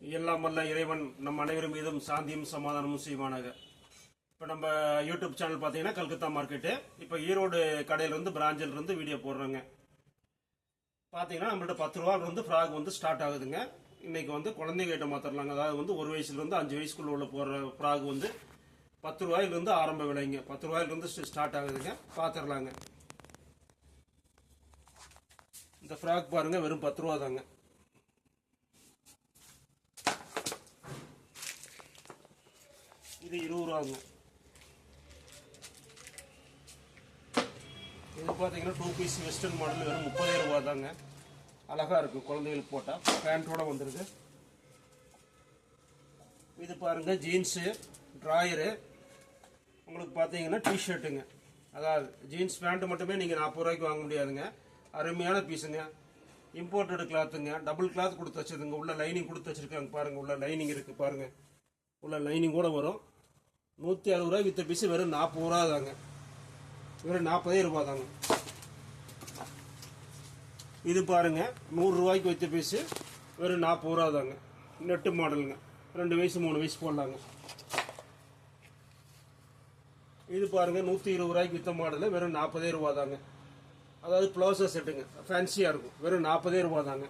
எல்லாம் வல்ல இறைவன் நம் அனைவரும் மீதும் சாந்தியும் சமாதானமும் செய்வானாக. இப்போ நம்ம யூடியூப் சேனல் பார்த்தீங்கன்னா கல்கத்தா மார்க்கெட்டு இப்போ ஈரோடு கடையிலேருந்து பிராஞ்சிலிருந்து வீடியோ போடுறோங்க. பார்த்தீங்கன்னா நம்மள்ட்ட பத்து ரூபா ஃப்ராக் வந்து ஸ்டார்ட் ஆகுதுங்க. இன்னைக்கு வந்து குழந்தைங்க மாத்திரலாங்க. அதாவது வந்து ஒரு வயசுலேருந்து அஞ்சு வயசுக்குள்ள உள்ள போடுற ஃப்ராக் வந்து பத்து ரூபாயிலிருந்து ஆரம்ப விலைங்க. பத்து ரூபாயிலிருந்து ஸ்டார்ட் ஆகுதுங்க. பார்த்துடலாங்க இந்த ஃப்ராக் பாருங்க வெறும் பத்து ரூபா தாங்க. இது இருபது ரூபா ஆகும். இது பார்த்தீங்கன்னா டூ பீஸ் வெஸ்டர்ன் மாடல் வெறும் முப்பதாயிரம் ரூபா தாங்க. அழகாக இருக்கு குழந்தைகளுக்கு போட்டால் பேண்ட்டோட வந்துருது இது பாருங்க ஜீன்ஸு ட்ராயரு உங்களுக்கு பார்த்தீங்கன்னா டிஷர்ட்டுங்க அதாவது ஜீன்ஸ் பேண்ட்டு மட்டுமே நீங்கள் நாற்பது ரூபாய்க்கு வாங்க முடியாதுங்க. அருமையான பீஸுங்க இம்போர்ட்டட் கிளாத்துங்க டபுள் கிளாத் கொடுத்து வச்சுருங்க உள்ள லைனிங் கொடுத்து வச்சுருக்காங்க பாருங்கள் உள்ள லைனிங் இருக்குது பாருங்கள் உள்ள லைனிங் கூட வரும். நூற்றி அறுபது ரூபாய் வித்த பீஸ் வெறும் நாற்பது ரூபா தாங்க. வெறும் நாற்பதே ரூபா தாங்க. இது பாருங்க நூறுரூவாய்க்கு வைத்த பீஸு வெறும் நாற்பது ரூபா தாங்க. நெட்டு மாடலுங்க ரெண்டு வயசு மூணு வயசு போடலாங்க. இது பாருங்க நூற்றி இருபது ரூபாய்க்கு வித்த மாடலு வெறும் நாற்பதே ரூபா தாங்க. அதாவது ப்ளவுசர் செட்டுங்க ஃபேன்சியாக இருக்கும். வெறும் நாற்பதே ரூபா தாங்க.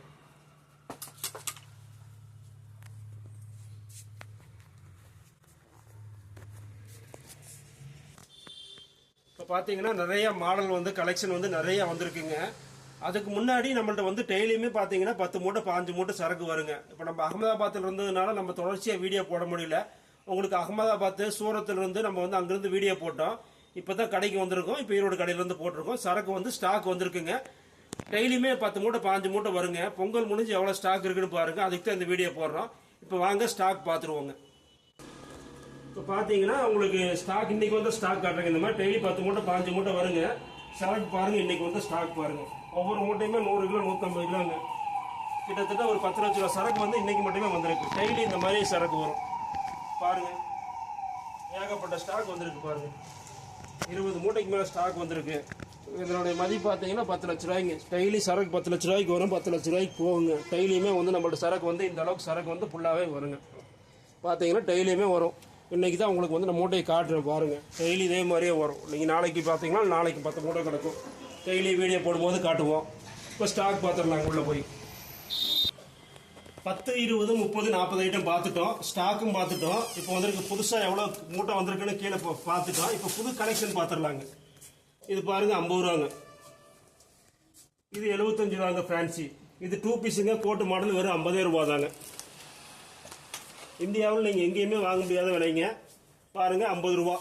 பார்த்தீங்கன்னா நிறைய மாடல் வந்து கலெக்ஷன் வந்து நிறைய வந்திருக்குங்க. அதுக்கு முன்னாடி நம்மள்ட்ட வந்து டெய்லியுமே பார்த்தீங்கன்னா பத்து மூட்டை பாஞ்சு மூட்டை சரக்கு வருங்க. இப்போ நம்ம அகமதாபாத்தில் இருந்ததுனால நம்ம தொடர்ச்சியாக வீடியோ போட முடியல. உங்களுக்கு அகமதாபாத் சூரத்துலேருந்து நம்ம வந்து அங்கேருந்து வீடியோ போட்டோம். இப்போ தான் கடைக்கு வந்திருக்கோம். இப்போ ஈரோடு கடையிலேருந்து போட்டிருக்கோம். சரக்கு வந்து ஸ்டாக் வந்திருக்குங்க. டெய்லியுமே பத்து மூட்டை பாஞ்சு மூட்டை வருங்க. பொங்கல் முடிஞ்சு எவ்வளோ ஸ்டாக் இருக்குன்னு பாருங்க. அதுக்கு தான் இந்த வீடியோ போடுறோம். இப்போ வாங்க ஸ்டாக் பார்த்துருவோங்க இப்போ பார்த்தீங்கன்னா உங்களுக்கு ஸ்டாக் இன்றைக்கி வந்து ஸ்டாக் காட்டுறேங்க. இந்த மாதிரி டெய்லி பத்து மூட்டை பாஞ்சு மூட்டை வருங்க. சரக்கு பாருங்கள் இன்றைக்கி வந்து ஸ்டாக் பாருங்க. ஒவ்வொரு மூட்டையுமே நூறு கிலோ நூற்றம்பது கிலோங்க. கிட்டத்தட்ட ஒரு பத்து லட்ச ரூபா சரக்கு வந்து இன்றைக்கி மட்டுமே வந்திருக்கு. டெய்லி இந்த மாதிரி சரக்கு வரும். பாருங்கள் ஏகப்பட்ட ஸ்டாக் வந்திருக்கு பாருங்கள் இருபது மூட்டைக்கு மேலே ஸ்டாக் வந்திருக்கு. இதனுடைய மதிப்பு பார்த்தீங்கன்னா பத்து லட்ச ரூபாய்ங்க. டெய்லி சரக்கு பத்து லட்ச ரூபாய்க்கு வரும் பத்து லட்ச ரூபாய்க்கு போகுங்க. டெய்லியுமே வந்து நம்மளோட சரக்கு வந்து இந்த அளவுக்கு சரக்கு வந்து ஃபுல்லாகவே வருங்க. பார்த்தீங்கன்னா டெய்லியுமே வரும். இன்னைக்கு தான் உங்களுக்கு வந்து நான் மூட்டையை காட்டுறேன் பாருங்கள் டெய்லி இதே மாதிரியே வரும். நீங்கள் நாளைக்கு பார்த்தீங்கன்னா நாளைக்கு பத்து மூட்டை கிடக்கும். டெய்லி வீடியோ போடும்போது காட்டுவோம். இப்போ ஸ்டாக் பார்த்துடலாங்க உள்ளே போய். பத்து இருபது முப்பது நாற்பது ஐட்டம் பார்த்துட்டோம். ஸ்டாக்கும் பார்த்துட்டோம். இப்போ வந்திருக்கு புதுசாக எவ்வளோ மூட்டை வந்திருக்குன்னு கீழே இப்போ பார்த்துட்டோம். இப்போ புது கலெக்ஷன் பார்த்துடலாங்க. இது பாருங்கள் ஐம்பது ரூபாங்க. இது எழுபத்தஞ்சு ரூபாங்க ஃபேன்சி இது டூ பீஸுங்க கோட்டு மாடல் வெறும் ஐம்பதே ரூபா தாங்க இந்தியாவில் நீங்கள் எங்கேயுமே வாங்க முடியாத விலைங்க. பாருங்க ஐம்பது ரூபா.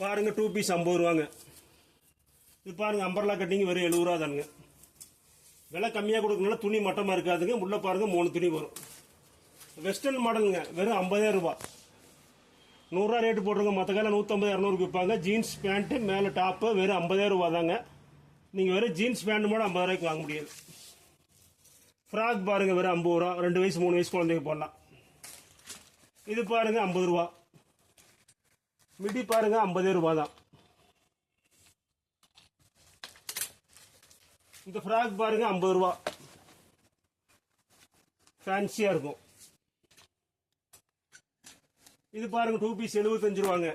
பாருங்க டூ பீஸ் ஐம்பது ரூபாங்க. இது பாருங்கள் அம்பர்லா கட்டிங் வெறும் எழுபது ரூபா தானுங்க. விலை கம்மியாக கொடுக்கணும்னா துணி மட்டமாக இருக்காதுங்க. உள்ளே பாருங்க மூணு துணி வரும். வெஸ்டர்ன் மாடலுங்க வெறும் ஐம்பதே ரூபா. நூறுரூவா ரேட்டு போட்டுருங்க மற்ற காலம் நூற்றம்பது இரநூறுக்கு விற்பாங்க. ஜீன்ஸ் பேண்ட்டு மேலே டாப்பு வெறும் ஐம்பதே ரூபா தாங்க. நீங்கள் வெறும் ஜீன்ஸ் பேண்ட் கூட ஐம்பது ரூபாய்க்கு வாங்க முடியாது. ஃப்ராக் பாருங்கள் வெறும் ஐம்பது ரூபா. ரெண்டு வயசு மூணு வயசு குழந்தைங்க போடலாம். இது பாருங்க ஐம்பது ரூபா. மிடி பாருங்க ஐம்பதே ரூபா தான். இந்த ஃப்ராக் பாருங்க ஐம்பது ரூபா. ஃபேன்சியா இருக்கும். இது பாருங்க டூ பீஸ் எழுபத்தஞ்சு ரூபாங்க.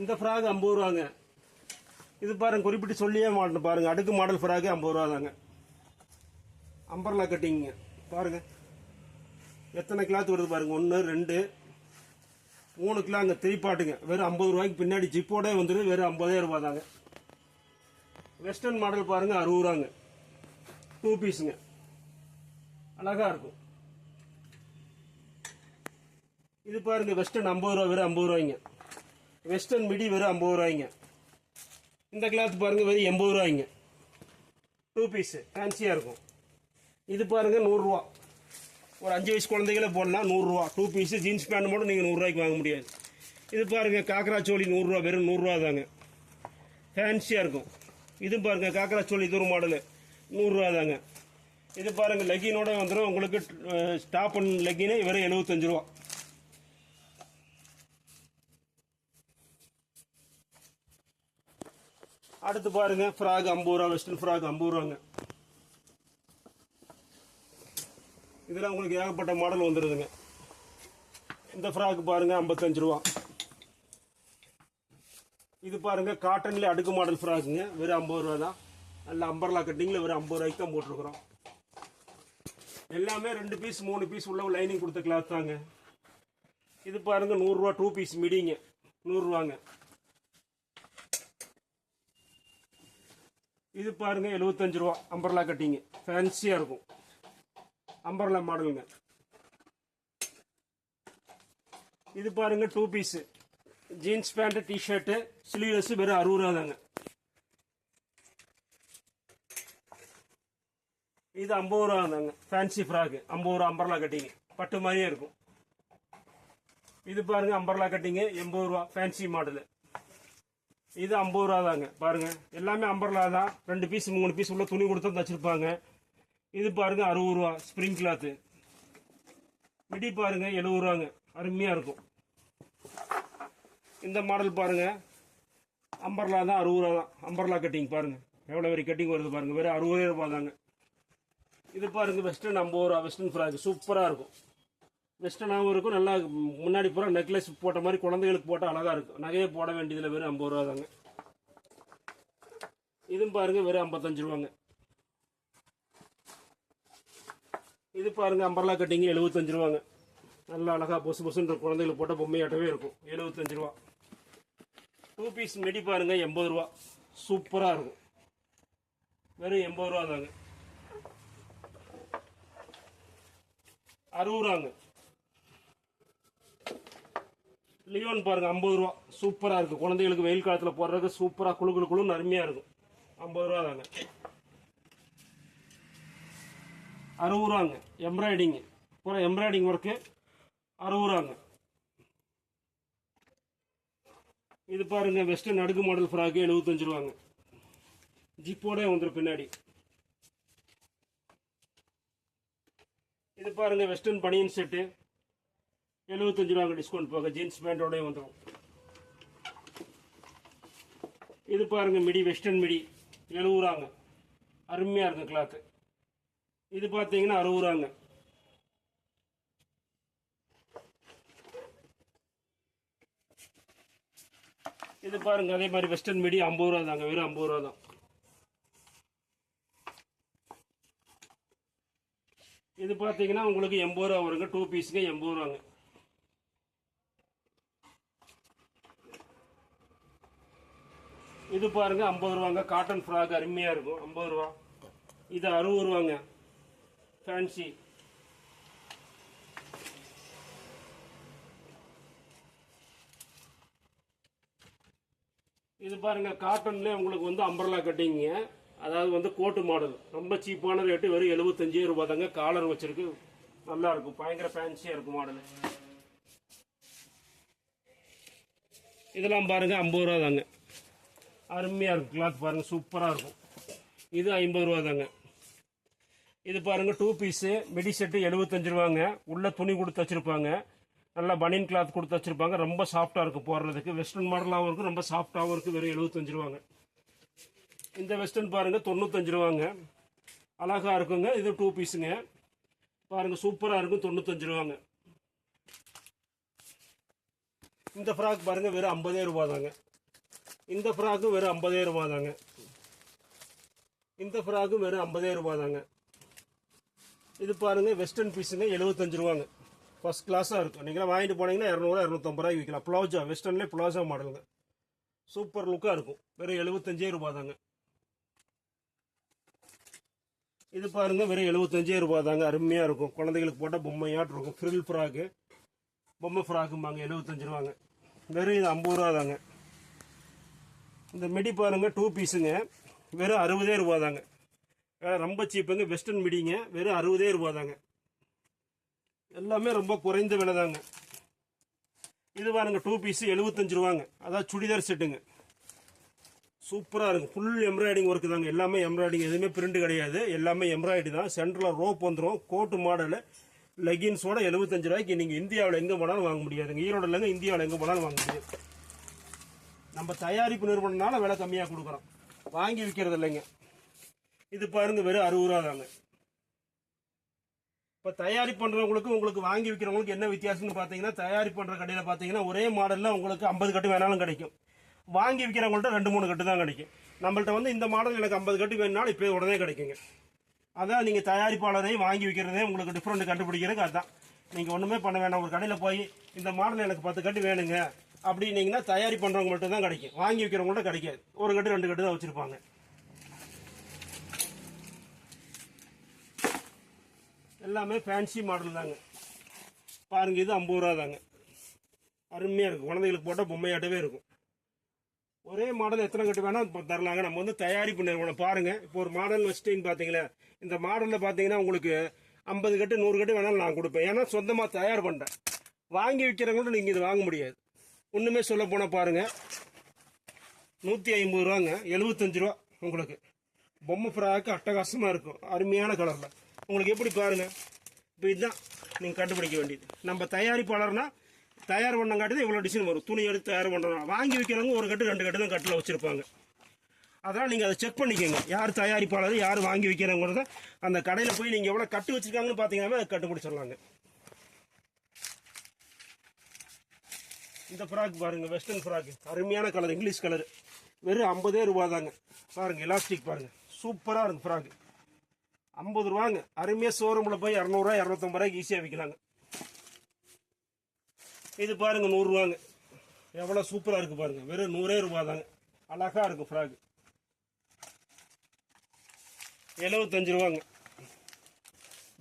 இந்த ஃப்ராக் ஐம்பது ரூபாங்க. இது பாருங்க குறிப்பிட்டு சொல்லியே மாட்டேன் பாருங்க. அடுக்கு மாடல் ஃப்ராக்கு ஐம்பது ரூபா தாங்க. அம்பர்லா கட்டிங்க பாருங்க. எத்தனை கிளாத் வருது பாருங்க. ஒன்று ரெண்டு மூணு கிலோ அங்கே திரிப்பாட்டுங்க வெறும் ஐம்பது ரூபாய்க்கு பின்னாடி ஜிப்போடே வந்துடுது வெறும் ஐம்பதே ரூபா தாங்க. வெஸ்டர்ன் மாடல் பாருங்கள் அறுபது ரூபாங்க. டூ பீஸுங்க அழகா இருக்கும். இது பாருங்க வெஸ்டர்ன் ஐம்பது ரூபா வெறும் ஐம்பது ரூபாய்ங்க. வெஸ்டர்ன் மிடி வெறும் ஐம்பது ரூபாய்ங்க. இந்த கிளாத் பாருங்க வெறும் எண்பது ரூபாய்ங்க. டூ பீஸு ஃபேன்சியாக இருக்கும். இது பாருங்க நூறுரூவா ஒரு அஞ்சு வயசு குழந்தைகளே போடலாம் நூறுரூவா. டூ பீஸு ஜீன்ஸ் பேண்ட் மட்டும் நீங்கள் நூறுரூவாய்க்கு வாங்க முடியாது. இது பாருங்க காக்கரா சோழி நூறுரூவா வெறும் நூறுரூவா தாங்க. ஃபேன்சியாக இருக்கும். இது பாருங்க காக்கரா சோழி இது ஒரு மாடலு நூறுரூவா தாங்க. இது பாருங்கள் லெகினோட வந்துடும் உங்களுக்கு ஸ்டாப் அண்ட் லெகினே வெறும் எழுபத்தஞ்சு ரூபா. அடுத்து பாருங்க ஃப்ராக் ஐம்பது ரூபா வெஸ்டர்ன் ஃப்ராக் ஐம்பது ரூபாங்க. இதில் உங்களுக்கு ஏகப்பட்ட மாடல் வந்துடுதுங்க இந்த ஃப்ராக்கு பாருங்க ஐம்பத்தஞ்சு ரூபா. இது பாருங்க காட்டனில் அடுக்கு மாடல் ஃப்ராக்குங்க வெறும் ஐம்பது ரூபா தான். நல்ல அம்பர்லா கட்டிங்கில் வெறும் ஐம்பது ரூபாய்க்கு தான் போட்டிருக்கிறோம். எல்லாமே ரெண்டு பீஸ் மூணு பீஸ் உள்ள லைனிங் கொடுத்த கிளாத் தாங்க. இது பாருங்க நூறுரூவா டூ பீஸ் மிடிங்க நூறுரூவாங்க இது பாருங்க எழுபத்தஞ்சு ரூபா அம்பர்லா கட்டிங்க ஃபேன்சியாக இருக்கும். அம்பர்லா மாடலுங்க. இது பாருங்க two piece jeans pant T shirt sleeveless வெறும் அறுபது ரூபா தாங்க. இது ஐம்பது ரூபா தாங்க. ஃபேன்சி ஃப்ராக்கு ஐம்பது ரூபா அம்பர்லா கட்டிங்க. பட்டு மாதிரியே இருக்கும். இது பாருங்க அம்பர்லா கட்டிங்க எண்பது ரூபா. ஃபேன்சி மாடலு இது ஐம்பது ரூபா தாங்க. பாருங்க. எல்லாமே அம்பர்லா தான். ரெண்டு பீஸ் மூணு பீஸ் உள்ள துணி கொடுத்தா தச்சிருப்பாங்க. இது பாருங்க அறுபது ரூபா ஸ்ப்ரிங் கிளாத்து மிடி பாருங்க எழுபது ரூபாங்க. அருமையா இருக்கும். இந்த மாடல் பாருங்க. அம்பர்லா தான் அறுபது ரூபா தான். அம்பர்லா கட்டிங் பாருங்க. எவ்வளோ வெரி கட்டிங் வருது பாருங்க. வெறும் அறுபதே ரூபா தாங்க. இது பாருங்க வெஸ்டர்ன் ஐம்பது ரூபா வெஸ்டர்ன் ஃப்ராக் சூப்பராக இருக்கும். வெஸ்டர்னாகவும் இருக்கும். நல்லா முன்னாடி பூரா நெக்லஸ் போட்ட மாதிரி குழந்தைகளுக்கு போட்டால் அழகாக இருக்கும். நகையே போட வேண்டியதில் வெறும் ஐம்பது ரூபா தாங்க. இதுவும் பாருங்க வெறும் ஐம்பத்தஞ்சு ரூபாங்க. இது பாருங்க அம்பர்லா கட்டிங்க எழுபத்தஞ்சு ரூபாங்க. நல்லா அழகா பொசு பொசுன்ற குழந்தைகளுக்கு போட்ட பொம்மையாட்டவே இருக்கும். எழுபத்தஞ்சு ரூபா. டூ பீஸ் மெடி பாருங்க எண்பது ரூபா. சூப்பராக இருக்கும். வெறும் எண்பது ரூபா தாங்க. அறுபது ரூபாங்க. லியோன் பாருங்க ஐம்பது ரூபா. சூப்பராக இருக்கும் குழந்தைகளுக்கு வெயில் காலத்தில் போடுறதுக்கு சூப்பராக குழு குழு குழுன்னு அருமையாக இருக்கும். ஐம்பது ரூபா தாங்க. அறுபது ரூபாங்க. எம்ப்ராய்டிங்கு பூரா எம்ப்ராய்டிங் ஒர்க்கு அறுபது ரூபாங்க. இது பாருங்க வெஸ்டர்ன் அடுக்கு மாடல் ஃப்ராக்கு எழுபத்தஞ்சு ரூபாங்க. ஜிப்போட வந்துடும் பின்னாடி. இது பாருங்க வெஸ்டர்ன் பனியன் செட்டு எழுபத்தஞ்சு ரூபாங்க டிஸ்கவுண்ட் போக. ஜீன்ஸ் பேண்டோட வந்துடும் இது பாருங்க மிடி வெஸ்டர்ன் மிடி எழுபது ரூபாங்க. அருமையாக இருக்கும் கிளாத்து இது பார்த்தீங்கன்னா அறுபது ரூபாங்க இது பாருங்க அதே மாதிரி வெஸ்டர்ன் மீடி ஐம்பது ரூபா தாங்க வெறும் ஐம்பது ரூபா தான். இது பார்த்தீங்கன்னா உங்களுக்கு எண்பது ரூபா வருங்க டூ பீஸுக்கு எண்பது ரூபாங்க. இது பாருங்க ஐம்பது ரூபாங்க காட்டன் ஃப்ராக் அருமையாக இருக்கும் ஐம்பது ரூபா. இது அறுபது ரூபாங்க. ஃபேன்சி இது பாருங்க காட்டன்ல உங்களுக்கு வந்து அம்பர்லா கட்டிங்க. அதாவது வந்து கோட்டு மாடல் ரொம்ப சீப்பான ரேட்டு வெறும் எழுபத்தஞ்சே ரூபாய் தாங்க காலர் வச்சிருக்கு. நல்லா இருக்கும். பயங்கர ஃபேன்சியா இருக்கும் மாடல் இதெல்லாம் பாருங்க ஐம்பது ரூபா தாங்க. அருமையா இருக்கும் கிளாத் பாருங்க சூப்பரா இருக்கும். இது ஐம்பது ரூபா தாங்க. இது பாருங்க டூ பீஸு மிடி செட்டு எழுபத்தஞ்சு ரூபாங்க. உள்ள துணி கொடுத்து வச்சிருப்பாங்க. நல்லா பனியன் கிளாத் கொடுத்து வச்சிருப்பாங்க. ரொம்ப சாஃப்டாக இருக்கும் போடுறதுக்கு வெஸ்டர்ன் மாடலாகவும் இருக்கும் ரொம்ப சாஃப்டாகவும் இருக்குது வெறும் எழுபத்தஞ்சு ரூபாங்க. இந்த வெஸ்டர்ன் பாருங்க தொண்ணூத்தஞ்சு ரூபாங்க. அழகா இருக்குங்க. இது டூ பீஸுங்க பாருங்க சூப்பராக இருக்கும். தொண்ணூத்தஞ்சு ரூபாங்க. இந்த ஃப்ராக் பாருங்க வெறும் ஐம்பதே ரூபா தாங்க இந்த ஃப்ராக்கும் வெறும் ஐம்பதே ரூபா தாங்க இந்த ஃப்ராக்கும் வெறும் ஐம்பதே ரூபா தாங்க இது பாருங்க வெஸ்டர்ன் பீஸுங்க எழுபத்தஞ்சு ரூபாங்க. ஃபர்ஸ்ட் கிளாஸாக இருக்கும். நீங்களாம் வாங்கிட்டு போனீங்கன்னா இரநூறுவா இரநூத்தம்பது ரூபாய்க்கு விற்கலாம் ப்ளவுஜா வெஸ்டர்ன்லேயே ப்ளவுஜா மாடலுங்க. சூப்பர் லுக்காக இருக்கும். வெறும் எழுபத்தஞ்சே ரூபா தாங்க. இது பாருங்க வெறும் எழுபத்தஞ்சே ரூபா தாங்க. அருமையாக இருக்கும். குழந்தைகளுக்கு போட்டால் பொம்மையாட்டு இருக்கும். ஃப்ரில் ஃப்ராக்கு பொம்மை ஃப்ராக்கும்பாங்க எழுபத்தஞ்சு ரூபாங்க. வெறும் இது ஐம்பது ரூபா தாங்க. இந்த மிடி பாருங்க டூ பீஸுங்க வெறும் அறுபதே ரூபா தாங்க. ரொம்ப சீப்புங்க வெஸ்டர்ன் மிடிங்க வெறும் அறுபதே ரூபா தாங்க. எல்லாமே ரொம்ப குறைந்த விலை தாங்க. இது பாருங்க டூ பீஸு எழுபத்தஞ்சு ரூபாங்க. அதாவது சுடிதார் செட்டுங்க சூப்பராக இருக்கும் ஃபுல் எம்ப்ராய்டிங் ஒர்க்கு தாங்க. எல்லாமே எம்ப்ராய்டிங் எதுவுமே பிரிண்ட் கிடையாது. எல்லாமே எம்ப்ராய்டி தான். சென்டரில் ரோப் வந்துடும் கோட்டு மாடலு லெகின்ஸோட எழுபத்தஞ்சு ரூபாய்க்கு நீங்கள் இந்தியாவில் எங்கே போனாலும் வாங்க முடியாதுங்க. ஈரோடு இல்லைங்க இந்தியாவில் எங்கே போனாலும் வாங்க முடியாது. நம்ம தயாரிப்பு நிறுவனம்னால விலை கம்மியாக கொடுக்குறோம். வாங்கி விற்கிறது இல்லைங்க. இது பாருங்க வெறும் அறுபது ரூபா தாங்க. இப்போ தயாரி பண்றவங்களுக்கு உங்களுக்கு வாங்கி விற்கிறவங்களுக்கு என்ன வித்தியாசம்னு பார்த்தீங்கன்னா தயாரி பண்ற கடையில் பார்த்தீங்கன்னா ஒரே மாடல்ல உங்களுக்கு ஐம்பது கட்டு வேணாலும் கிடைக்கும். வாங்கி விற்கிறவங்கள்ட்ட ரெண்டு மூணு கட்டு தான் கிடைக்கும். நம்மள்ட்ட வந்து இந்த மாடல் எனக்கு ஐம்பது கட்டு வேணுனாலும் இப்போ உடனே கிடைக்குங்க. அதான் நீங்கள் தயாரிப்பாளரையும் வாங்கி விற்கிறதே உங்களுக்கு டிஃப்ரெண்ட் கண்டுபிடிக்கிறதுக்கு அதுதான் நீங்கள் ஒன்றுமே பண்ண வேண்டாம் ஒரு கடையில் போய் இந்த மாடல் எனக்கு பத்து கட்டு வேணுங்க அப்படின்னீங்கன்னா தயாரி பண்ணுறவங்க மட்டும் தான் கிடைக்கும். வாங்கி விற்கிறவங்கள்ட்ட கிடைக்காது. ஒரு கட்டு ரெண்டு கட்டு தான் வச்சுருப்பாங்க. எல்லாமே ஃபேன்சி மாடல் தாங்க. பாருங்க இது ஐம்பது ரூபா தாங்க. அருமையாக இருக்கும். குழந்தைகளுக்கு போட்டால் பொம்மையாட்டவே இருக்கும். ஒரே மாடல் எத்தனை கட்டு வேணால் இப்போ தரலாங்க. நம்ம வந்து தயாரிப்பு நிறுவனம். பாருங்க இப்போ ஒரு மாடல் வச்சுட்டீங்கன்னு பார்த்தீங்களேன் இந்த மாடலில் பார்த்தீங்கன்னா உங்களுக்கு ஐம்பது கட்டு நூறு கட்டு வேணாலும் நான் கொடுப்பேன். ஏன்னா சொந்தமாக தயார் பண்ணுறேன் வாங்கி விற்கிறவங்கள்ட்ட நீங்கள் இது வாங்க முடியாது. ஒன்றுமே சொல்ல போனால் பாருங்கள் நூற்றி ஐம்பது ரூபாங்க. எழுபத்தஞ்சு ரூபா உங்களுக்கு. பொம்மை ஃப்ராக்கு அட்டகாசமாக இருக்கும். அருமையான கலரில் உங்களுக்கு எப்படி பாருங்கள் இப்போ இதுதான் நீங்கள் கண்டுபிடிக்க வேண்டியது. நம்ம தயாரிப்பாளர்னா தயார் பண்ணங்காட்டி தான் இவ்வளோ டிசைன் வரும். துணி எடுத்து தயார் பண்ணுறோம் வாங்கி விற்கிறவங்க ஒரு கட்டு ரெண்டு கட்டு தான் கட்டில் வச்சுருப்பாங்க. அதனால் நீங்கள் அதை செக் பண்ணிக்கோங்க. யார் தயாரிப்பாளர் யார் வாங்கி விற்கிறவங்கிறத அந்த கடையில் போய் நீங்கள் எவ்வளோ கட்டு வச்சுருக்காங்கன்னு பார்த்தீங்கன்னா அதை கட்டுப்பிடிச்சிடலாங்க இந்த ஃப்ராக் பாருங்கள் வெஸ்டர்ன் ஃப்ராக் அருமையான கலர் இங்கிலீஷ் கலர் வெறும் ஐம்பதே ரூபா தாங்க. பாருங்க எலாஸ்டிக் பாருங்கள் சூப்பராக இருக்குது ஃப்ராக் ஐம்பது ரூபாங்க. அருமையாக ஷோரூமில் போய் இரநூறுவா இரநூத்தம்பது ரூபாய்க்கு ஈஸியாக விற்கலாங்க இது பாருங்க நூறுரூவாங்க எவ்வளோ சூப்பராக இருக்குது பாருங்கள் வெறும் நூறே ரூபா தாங்க அழகாக இருக்கும் ஃப்ராக் எழுபத்தஞ்சு ரூபாங்க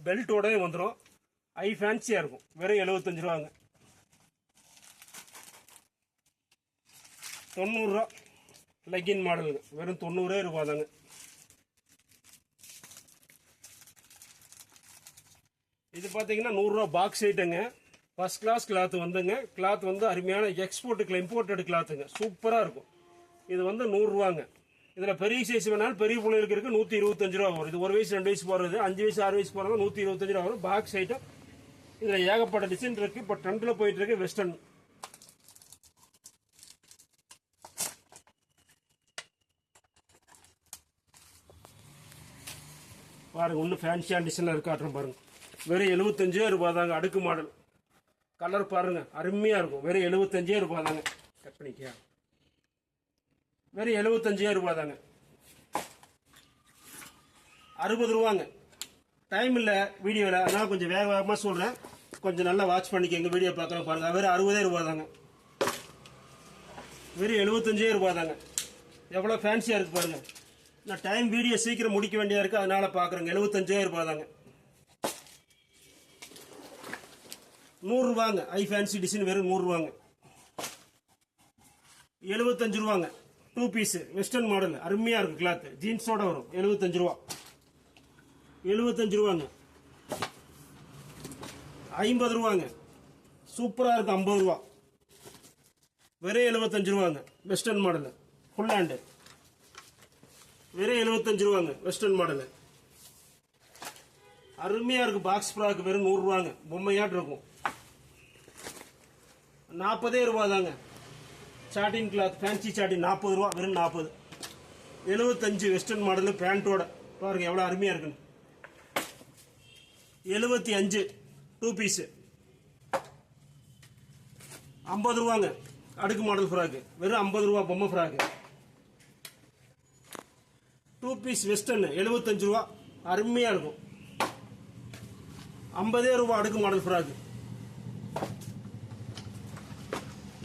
பெல்ட்டோடவே வந்துடும் ஐ ஃபேன்சியாக இருக்கும். வெறும் எழுபத்தஞ்சு ரூபாங்க. தொண்ணூறுரூவா லெக்கின் மாடலுங்க வெறும் தொண்ணூறே ரூபா தாங்க பார்த்தீங்கன்னா நூறுரூவா பாக்ஸ் ஐட்டங்க ஃபர்ஸ்ட் கிளாஸ் கிளாத் வந்துங்க. கிளாத் வந்து அருமையான எக்ஸ்போர்ட்டுக்கு இம்போர்ட்டட் கிளாத்துங்க சூப்பராக இருக்கும். இது வந்து நூறுரூவாங்க. இதில் பெரிய சைஸ் வேணாலும் பெரிய பிள்ளைகளுக்கு இருக்குது நூற்றி இருபத்தஞ்சு ரூபா வரும். இது ஒரு வயசு ரெண்டு வயசு போகிறது அஞ்சு வயசு ஆறு வயசு போகிறது நூற்றி இருபத்தஞ்சு ரூபா வரும். பாக்ஸ் ஐட்டம் இதில் ஏகப்பட்ட டிசைன் இருக்குது இப்போ ட்ரெண்டில் போயிட்டுருக்கு வெஸ்டர்ன் பாருங்க இன்னும் ஃபேன்சியான டிசைனில் இருக்காட்டுறோம் பாருங்க. வெறும் எழுபத்தஞ்சே ரூபா தாங்க அடுக்கு மாடல். கலர் பாருங்க அருமையாக இருக்கும். வெறும் எழுபத்தஞ்சே ரூபா தாங்க. கட் பண்ணிக்கியா? வெறும் எழுபத்தஞ்சே ரூபா தாங்க. அறுபது ரூபாங்க. டைம் இல்லை வீடியோவில் அதனால் கொஞ்சம் வேக வேகமாக சொல்கிறேன் கொஞ்சம் நல்லா வாட்ச் பண்ணிக்கங்க வீடியோ பார்க்குறோம் பாருங்க. வெறும் அறுபதே ரூபா தாங்க. வெறும் எழுபத்தஞ்சே ரூபா தாங்க. எவ்வளோ ஃபேன்சியாக இருக்குது பாருங்க. நான் டைம் வீடியோ சீக்கிரம் முடிக்க வேண்டியதாக இருக்குது அதனால் பார்க்குறேங்க எழுபத்தஞ்சே ரூபா தாங்க. நூறுரூவாங்க. ஐ ஃபேன்சி டிசைன் வெறும் நூறுரூவாங்க. எழுபத்தஞ்சு ரூபாங்க டூ பீஸு வெஸ்டர்ன் மாடல் அருமையாக இருக்கும் கிளாத்து ஜீன்ஸோட வரும். எழுபத்தஞ்சு ரூபா எழுபத்தஞ்சு ரூபாங்க ஐம்பது ரூபாங்க சூப்பராக இருக்கும் ஐம்பது ரூபா வெறும் எழுபத்தஞ்சு ரூபாங்க வெஸ்டர்ன் மாடலு ஃபுல் ஹேண்டு வெறும் எழுபத்தஞ்சு ரூபாங்க வெஸ்டர்ன் மாடலு அருமையாக இருக்கும் பாக்ஸ் ஃப்ராக் வெறும் நூறுரூவாங்க. பொம்மையாட்டு இருக்கும். நாற்பதே ரூபா தாங்க சாட்டின் கிளாத் ஃபேன்சி சாட்டின் நாற்பது ரூபா வெறும் நாற்பது. எழுபத்தஞ்சு வெஸ்டர்ன் மாடலு பேண்ட்டோட பாருங்கள் எவ்வளோ அருமையாக இருக்குன்னு. எழுபத்தி அஞ்சு டூ பீஸு ஐம்பது ரூபாங்க. அடுக்கு மாடல் ஃப்ராக்கு வெறும் ஐம்பது ரூபா பொம்மை ஃப்ராக்கு டூ பீஸ் வெஸ்டர்னு எழுபத்தஞ்சு ரூபா. அருமையாக இருக்கும். ஐம்பதே ரூபா அடுக்கு மாடல் ஃப்ராக்கு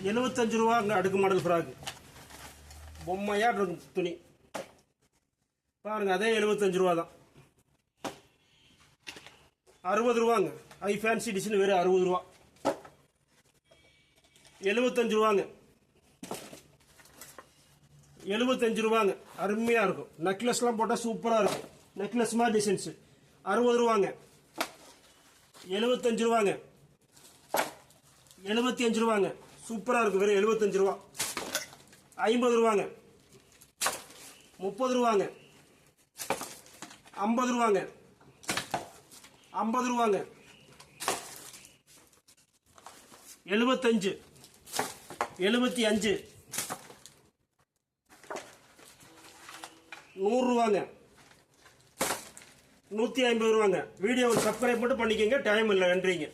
எழுபத்தஞ்சு ரூபாங்க அடுக்கு மாடல் ஃப்ராக்கு பொம்மையாக இருக்கும் துணி. பாருங்க அதே எழுபத்தஞ்சு ரூபா தான். அறுபது ரூபாங்க. ஐ ஃபேன்சி டிசைன் வெறும் அறுபது ரூபா. எழுபத்தஞ்சு ரூபாங்க. எழுபத்தஞ்சு ரூபாங்க. அருமையாக இருக்கும். நெக்லஸ்லாம் போட்டால் சூப்பராக இருக்கும். நெக்லஸ் மாதிரி டிசைன்ஸு அறுபது ரூபாங்க. எழுபத்தஞ்சு ரூபாங்க. எழுபத்தி அஞ்சு ரூபாங்க. சூப்பராக இருக்கும் வெறும் எழுபத்தஞ்சு ரூபா. ஐம்பது ரூபாங்க. முப்பது ரூபாங்க. ஐம்பது ரூபாங்க. ஐம்பது ரூபாங்க. எழுபத்தஞ்சு. எழுபத்தி அஞ்சு. நூறுரூவாங்க நூற்றி ஐம்பது ரூபாங்க. வீடியோவை சப்ஸ்கிரைப் மட்டும் பண்ணிக்கோங்க. டைம் இல்லை நன்றிங்க.